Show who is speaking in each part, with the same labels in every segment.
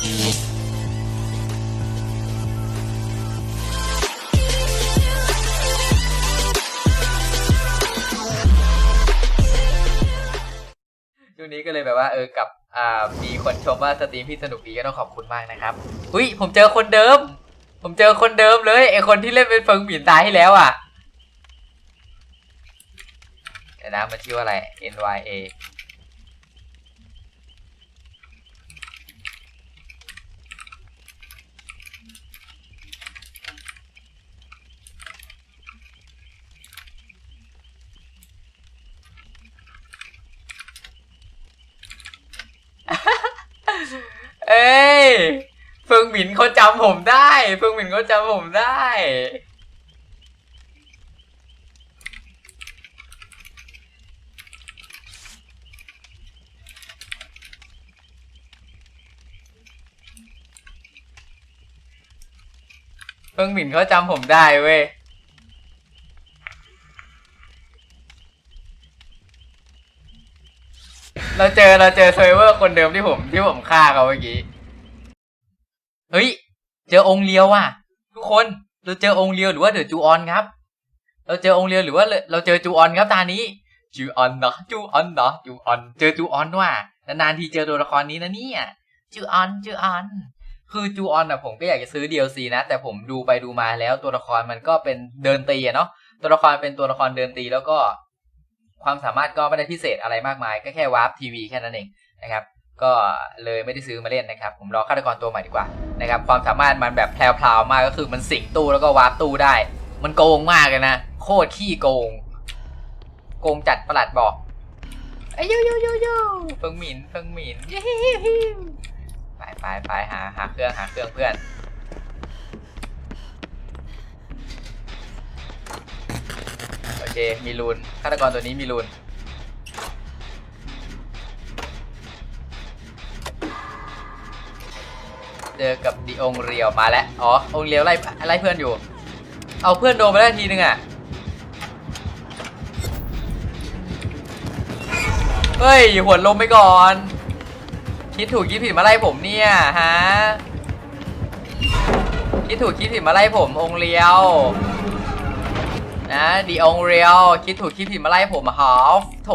Speaker 1: ช่วงนี้ก็เลยแบบว่าเออกับอ่ามีคนชมว่าสตรีมพี่สนุกดีก็ต้องขอบคุณมากนะครับอุ้ยผมเจอคนเดิม ผมเจอคนเดิมเลยไอคนที่เล่นเป็นเฟิงหมิ่นตายให้แล้วอะเดี๋ยวนะมันชื่อว่าอะไร N Y A เอ้ยเฟิงหมินเขาจำผมได้เฟิงหมินเขาจำผมได้ เฟิงหมินเขาจำผมได้เว้ย เราเจอเราเจอเซอร์เวอร์คนเดิมที่ผมที่ผมฆ่าเขาเมื่อกี้ เฮ้ย เจอองค์เลียวว่ะ ทุกคนเราเจอองค์เลียวหรือว่าเดอะจูออนครับ เราเจอองค์เลียวหรือว่าเราเจอจูออนครับตานี้จูออนเนาะจูออนเนาะจูออน เจอจูออนว่ะนานๆทีเจอตัวละครนี้นะเนี่ยจูออนจูออนคือจูออนอะผมก็อยากจะซื้อ DLC นะ แต่ผมดูไปดูมาแล้วตัวละครมันก็เป็นเดินตีอะเนาะตัวละครเป็นตัวละครเดินตีแล้วก็ ความสามารถก็ไม่ได้พิเศษอะไรมากมาย ก็แค่วาร์ปทีวีแค่นั้นเองนะครับ ก็เลยไม่ได้ซื้อมาเล่นนะครับ ผมรอฆาตกรตัวใหม่ดีกว่านะครับความสามารถมันแบบแพรวๆมากก็คือมันสิงตู้แล้วก็วาร์ปตู้ได้ มันโกงมากเลยนะโคตรขี้โกง โกงจัดประหลัดบอกไอ้ยูยูยูยูเฟิงหมินเฟิงหมินไปไปไปหาหาเครื่องหาเครื่องเพื่อน โอ เค มีรูนฆาตกรตัวนี้มีรูนเจอกับดีองเรียวมาแล้ว อ๋อ องเรียวไล่ไล่เพื่อนอยู่ เอาเพื่อนโดนไปแล้ทีนึงอะ เฮ้ยหัวลมไปก่อน คิดถูกคิดผิดมาไล่ผมเนี่ยฮะ คิดถูกคิดผิดมาไล่ผมองเรียว นะดีองเรียวคิดถูกคิดผิดมาไล่ผมฮอฟโถ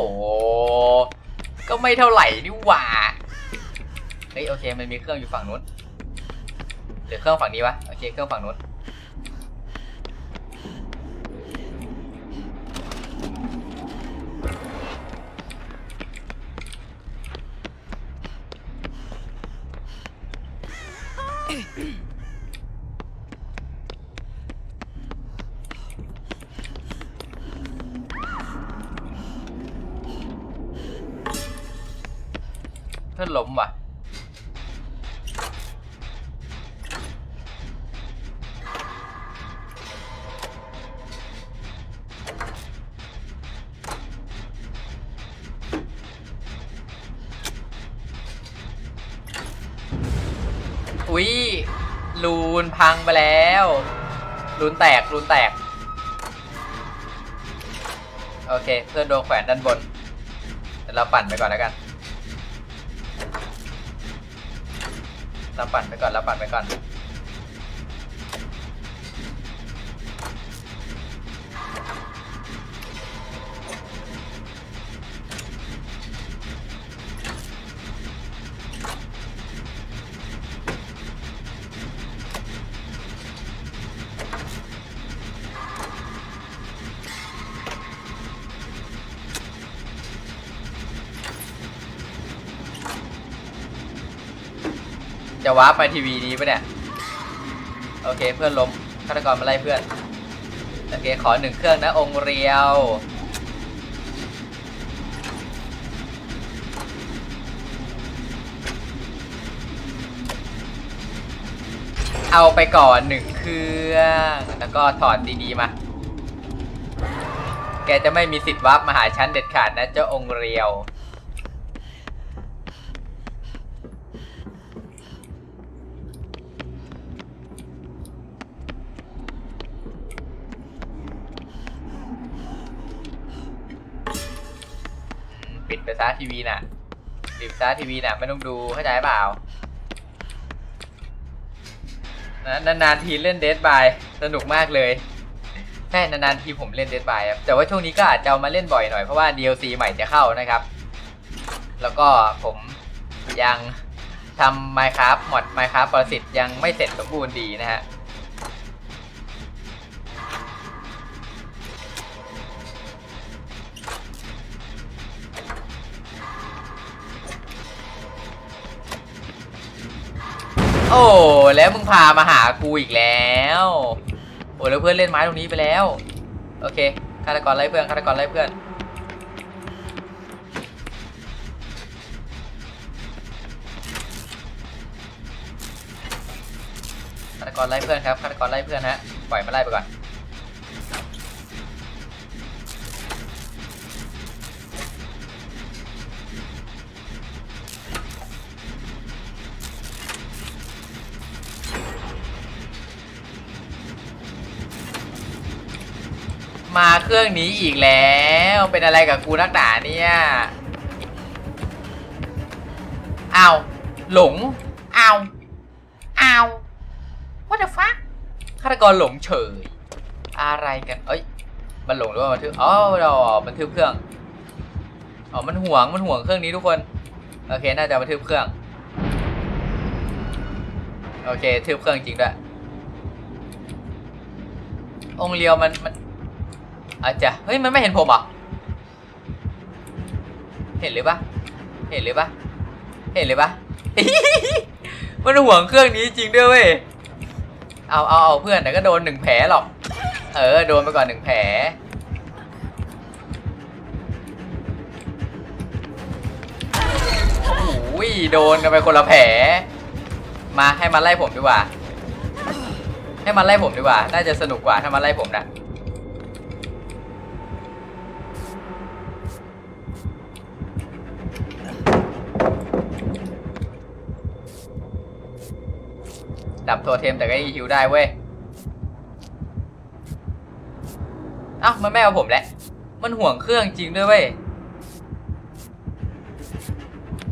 Speaker 1: ก็ไม่เท่าไหร่นี่หว่าเฮ้ยโอเคมันมีเครื่องอยู่ฝั่งนู้นหรือเครื่องฝั่งนี้วะโอเคเครื่องฝั่งนู้น เพื่อนล้มว่ะ อุ้ยรูนพังไปแล้วรูนแตกรูนแตก โอเค เพื่อนโดนแขวนด้านบน เดี๋ยวเราปั่นไปก่อนแล้วกัน ราปั่นไปก่อนเราปั่นไปก่อน จะวาร์ปไปทีวีนี้ปะเนี่ย โอเคเพื่อนล้มฆาตกรมาไล่เพื่อน โอเคขอหนึ่งเครื่องนะองค์เรียวเอาไปก่อนหนึ่งเครื่อง แล้วก็ถอดดีๆมา แกจะไม่มีสิทธิ์วับมาหาฉันเด็ดขาดนะเจ้าองค์เรียว ปิดไปซะ ทีวีน่ะปิดซะทีวีน่ะไม่ต้องดูเข้าใจเปล่านะนานๆทีเล่นเดดบายสนุกมากเลยใช่นานๆทีผมเล่นเดดบายครับแต่ว่าช่วงนี้ก็อาจจะมาเล่นบ่อยหน่อยเพราะว่า DLC ใหม่จะเข้านะครับ แล้วก็ผมยังทำ Minecraft หมด Minecraft ปรสิตยังไม่เสร็จสมบูรณ์ดีนะฮะ โอ้แล้วมึงพามาหากูอีกแล้ว โอ้แล้วเพื่อนเล่นไม้ตรงนี้ไปแล้ว โอเคฆาตกรไล่เพื่อนฆาตกรไล่เพื่อนฆาตกรไล่เพื่อนครับฆาตกรไล่เพื่อนฮะปล่อยมาไล่ไปก่อน เครื่องนี้อีกแล้ว เป็นอะไรกับกูนักหนาเนี่ยอ้าวหลงอ้าวอ้าว what the fuck ฆาตกรหลงเฉย อะไรกันเอ้ยมันหลงหรือว่ามันทึบอ๋อเรามันทึบเครื่องอ๋อมันห่วงมันห่วงเครื่องนี้ทุกคนโอเคน่าจะมาทึบเครื่องโอเคทึบเครื่องจริงด้วยองเลียวมันมัน อาจจะเฮ้ยมันไม่เห็นผมเหรอเห็นหรือปะเห็นหรือปะเห็นหรือปะมันห่วงเครื่องนี้จริงด้วยเว้ยเอาเอาเอาเพื่อนเดี๋ยวก็โดนหนึ่งแผลหรอก เออโดนไปก่อนหนึ่งแผลโอ้ยโดนกันไปคนละแผล มาให้มันไล่ผมดีกว่า ให้มันไล่ผมดีกว่า น่าจะสนุกกว่าถ้ามันไล่ผมนะ ดับโทเทมแต่ก็ยังฮิวได้เว้ยเอ้ามันไม่เอาผมแหละ มันห่วงเครื่องจริงด้วยเว้ย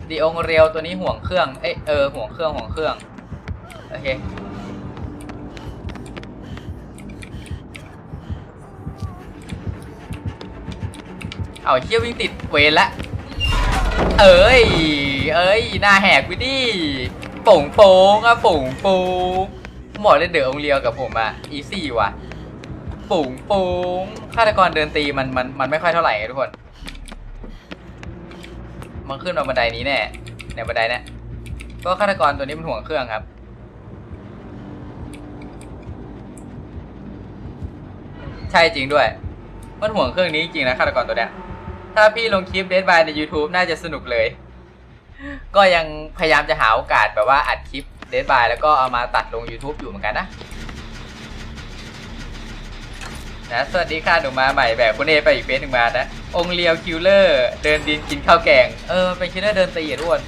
Speaker 1: ดีองเรียวตัวนี้ห่วงเครื่อง เอ้เออห่วงเครื่องห่วงเครื่อง โอเค เอาเชี่ยวิ่งติดเวรละ เอ้ย เอ้ยหน้าแหกวิดิโป่งโป่งอะป่งโป่งหมอเล่นเดือองเรียวกับผมอะอีซี่ว่ะป่งโป่งฆาตกรเดินตีมันมันมันไม่ค่อยเท่าไหร่ทุกคนมันขึ้นมาบันไดนี้แน่ในบันไดเนี่ยเพราะฆาตกรตัวนี้มันห่วงเครื่องครับใช่จริงด้วย มันห่วงเครื่องนี้จริงนะฆาตกรตัวเนี้ย ถ้าพี่ลงคลิปเด d บายใน YouTube น่าจะสนุกเลย ก็ยังพยายามจะหาโอกาสแบบว่าอัดคลิปเด d บายแล้วก็เอามาตัดลง YouTube อยู่เหมือนกันนะนะสวัสดีค่ะหนูมาใหม่แบบคุณเอไปอีกเฟสหนึ่งมานะ องเลียวคิลเลอร์เดินดินกินข้าวแกง เออเป็นคิลเลอร์เดินตีอะทุกคน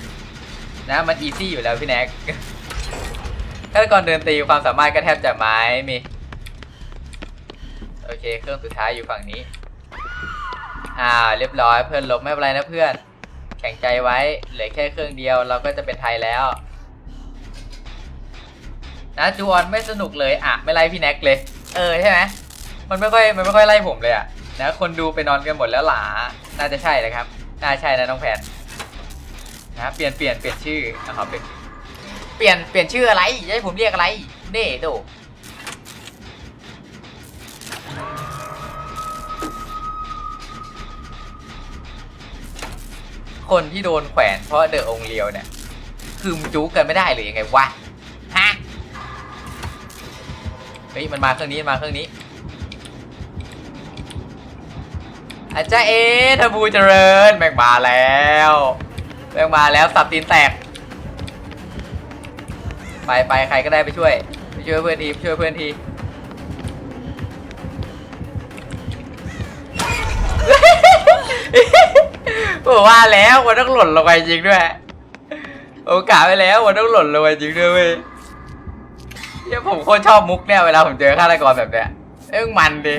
Speaker 1: นะมันอีซี่อยู่แล้วพี่แน็กฆาตกรเดินตีความสามารถก็แทบจะไม้มีโอเคเครื่องสุดท้ายอยู่ฝั่งนี้ อ่าเรียบร้อยเพื่อนลบไม่เป็นไรนะเพื่อน ข็งใจไว้ เหลือแค่เครื่องเดียวเราก็จะเป็นไทยแล้ว นะจูออนไม่สนุกเลยอะไม่ไล่พี่แน็กเลย เออใช่ไหมมันไม่ค่อยมันไม่ค่อยไล่ผมเลยอะนะคนดูไปนอนกันหมดแล้วหลาน่าจะใช่เลยครับน่าใช่นะน้องแพนนะเปลี่ยนเปลี่ยนเปลี่ยนชื่อนะครับเปลี่ยนเปลี่ยนเปลี่ยนชื่ออะไรจะให้ผมเรียกอะไรเน่ดู คนที่โดนแขวนเพราะเดอะองเลียวเนี่ย คือมจู๊กันไม่ได้หรือยังไงวะ ฮะ เฮ้ย มันมาเครื่องนี้มาเครื่องนี้ อาจารย์เอทบูเจริญแม่งมาแล้วแม่งมาแล้วสับตีนแตก ไปไปใครก็ได้ไปช่วย ไปช่วยเพื่อนทีช่วยเพื่อนที ผมว่าแล้วมันต้องหล่นลงไปจริงด้วย โอกาสไปแล้วมันต้องหล่นลงไปจริงด้วยเว้ยเหี้ยผมโคตรชอบมุกเนี่ยเวลาผมเจอฆาตกรแบบเนี้ยเอ้ยมันดิ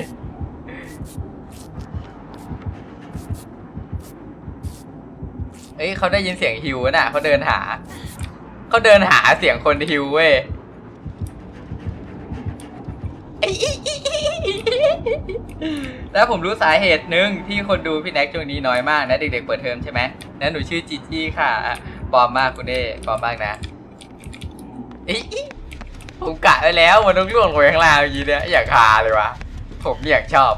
Speaker 1: เอ้ยเขาได้ยินเสียงฮิวน่ะเขาเดินหา เขาเดินหาเสียงคนฮิวเว้ย แล้วผมรู้สาเหตุหนึ่งที่คนดูพี่แน็กช่วงนี้น้อยมากนะเด็กๆเปิดเทอมใช่ไหมนั้นหนูชื่อจีจี้ค่ะปลอมมากคุณเด้ปลอมมากนะอิอิผมกะไว้แล้วมันต้องล่วงลงไปข้างล่างอย่างนี้เนี่ยอยากฮาเลยวะผมเนี่ยอยากชอบ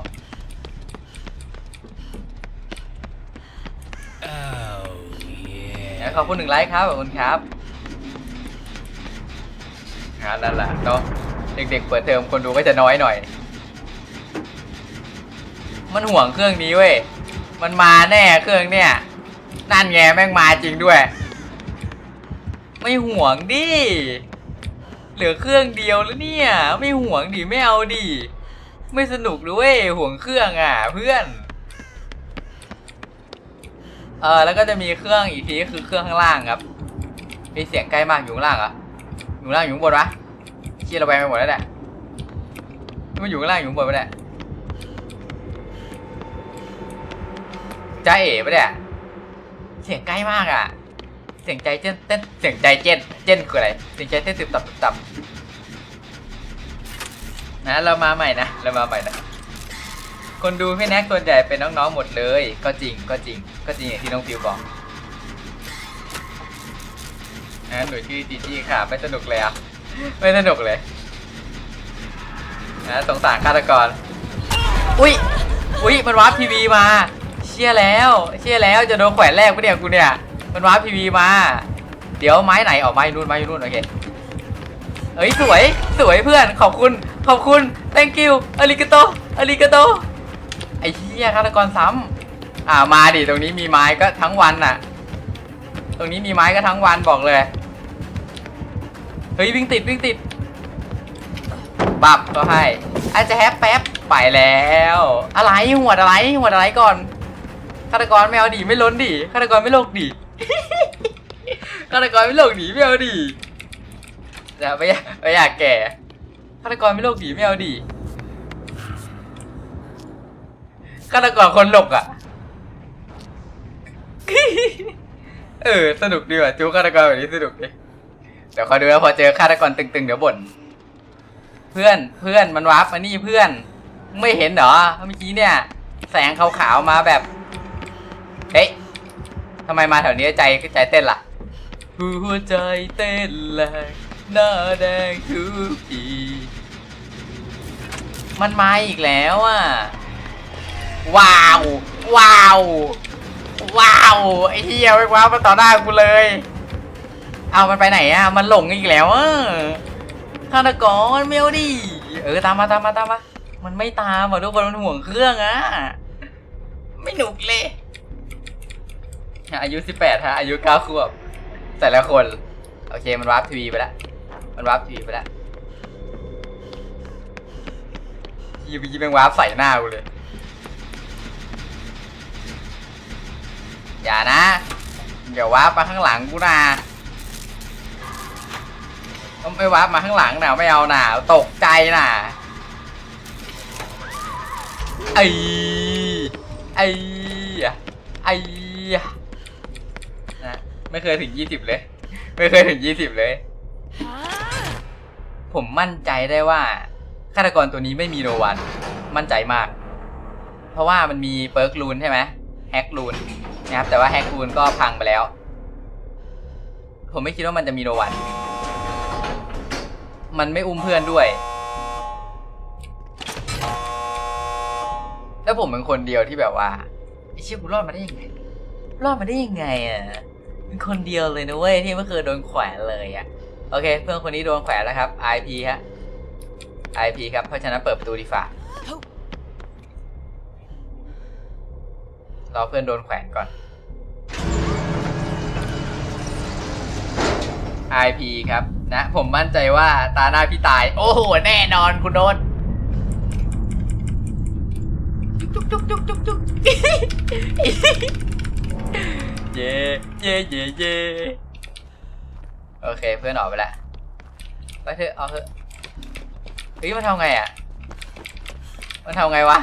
Speaker 2: Oh, yeah.
Speaker 1: ขอบคุณหนึ่งไลค์ครับขอบคุณครับงั้นนั่นแหละเนาะ เด็กๆ เปิดเทอมคนดูก็จะน้อยหน่อย มันห่วงเครื่องนี้เว้ย มันมาแน่เครื่องเนี่ย นั่นไงแม่งมาจริงด้วย ไม่ห่วงดิ เหลือเครื่องเดียวแล้วเนี่ย ไม่ห่วงดิไม่เอาดิ ไม่สนุกด้วยห่วงเครื่องอะ เพื่อน เออแล้วก็จะมีเครื่องอีกทีก็คือเครื่องข้างล่างครับ มีเสียงใกล้มากอยู่ข้างล่างเหรอยู่ข้างล่างอยู่ข้างบนวะ เชี่ยระแวงไปหมดแล้วแหละมันอยู่ข้างล่างอยู่บนปะเนี่ยจ้าเอ๋ไปะเนี่ยเสียงใกล้มากอะ เสียงใจเต้นเต้นเสียงใจเจนเจนคืออะไร เสียงใจเต้นตึบตับตึบตับนะเรามาใหม่นะเรามาใหม่นะคนดูพี่แน็กส่วนใหญ่เป็นน้องๆหมดเลย ก็จริงก็จริง ก็จริงอย่างที่น้องฟิวบอกนะหนูชื่อจีจี้ค่ะไม่สนุกเลยอะ ไม่สนุกเลยนะสงสารฆาตกร อุ้ยอุ้ยมันวาร์ปพีวีมา เชี่ยแล้ว เชี่ยแล้วจะโดนแขวนแรกปะเนี่ยกูเนี่ย มันวาร์ปพีวีมา เดี๋ยวไม้ไหนออกไม้นู่นไม้นู่นโอเคเอ้ยสวยสวยเพื่อนขอบคุณขอบคุณ thank you อาริกาโตอาริกาโตไอ้เหี้ยฆาตกรซ้ำอ่ามาดิตรงนี้มีไม้ก็ทั้งวันน่ะ ตรงนี้มีไม้ก็ทั้งวันบอกเลย เฮ้ยวิ่งติดวิ่งติด บับก็ให้อาจจะแฮปแป๊บไปแล้ว อะไรหัวดอะไรหัวดอะไรก่อนฆาตกรไม่เอาดิไม่ล้นดิฆาตกรไม่โลกดิฆาตกรไม่โลกดิไม่เอาดิแต่ไม่อยากไม่อยากแก่ฆาตกรไม่โลกดิไม่เอาดิฆาตกรคนหลกอะ เออ สนุกดีว่ะจูฆาตกรแบบนี้สนุกดิเดี๋ยวคอยดูนะพอเจอฆาตกรตึงๆเดี๋ยวบ่นเพื่อนเพื่อนมันวาร์ปมานี่เพื่อน ไม่เห็นเหรอเมื่อกี้เนี่ย แสงขาวๆมาแบบเอ๊ะทำไมมาแถวนี้ใจใจเต้นล่ะหัวใจเต้นแรงหน้าแดงทุกทีมันมาอีกแล้วอะว้าว ว้าว ว้าว ไอ้เหี้ยไม่ว้าวมาต่อหน้ากูเลย เอามันไปไหนอะ มันหลงอีกแล้วอะฆาตกรเมลดิเออตามมาตามมาตามมา มันไม่ตามอะทุกคนมันห่วงเครื่องอะ ไม่หนุกเลยอายุสิบแปดฮะอายุเก้าขวบ แต่ละคน โอเคมันวาร์ปทีวีไปแล้วมันวาร์ปทีวีไปแล้วยีบีแม่งวาร์ปใส่หน้ากูเลย อย่านะอย่าวาร์ปมาข้างหลังกูนะ ไม่วาร์ปมาข้างหลังนะไม่เอานะตกใจนะไอ้ไอ้ไอ้นะไม่เคยถึงยี่สิบเลย ไม่เคยถึงยี่สิบเลย ผมมั่นใจได้ว่าฆาตกรตัวนี้ไม่มีโนวัน มั่นใจมาก เพราะว่ามันมีเปิร์กลูนใช่ไหมแฮกลูนนะครับแต่ว่าแฮกลูนก็พังไปแล้ว ผมไม่คิดว่ามันจะมีโนวัน มันไม่อุ้มเพื่อนด้วย แล้วผมเป็นคนเดียวที่แบบว่าไอ้เชี่ยกูรอดมาได้ยังไง รอดมาได้ยังไงอะเป็นคนเดียวเลยนะเว้ยที่ไม่เคยโดนแขวนเลยอะ โอเค เพื่อนคนนี้โดนแขวนแล้วครับ IP ฮะ IP ครับ เพราะฉะนั้นเปิดประตูดีฝ่ารอเพื่อนโดนแขวนก่อน IP ครับ นะ ผมมั่นใจว่าตาหน้าพี่ตาย โอ้โห แน่นอนคุณโดนจุกจุกจุกจุกจุกเย่เย่เย่เย่โอเคเพื่อนออกไปแล้วไปเถอะเอาเถอะเฮ้ยมันทำไงอะ มันทำไงวะ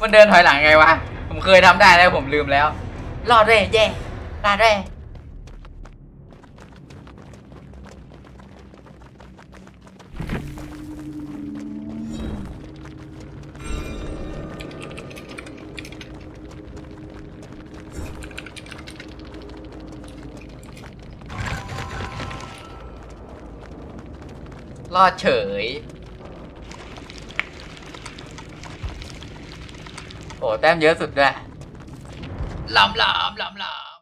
Speaker 1: มันเดินถอยหลังไงวะ ผมเคยทำได้แล้วผมลืมแล้ว รอดด้วยเย่รอดด้วย รอดเฉย โอ้แต้มเยอะสุดด้วยลำลำลำลำ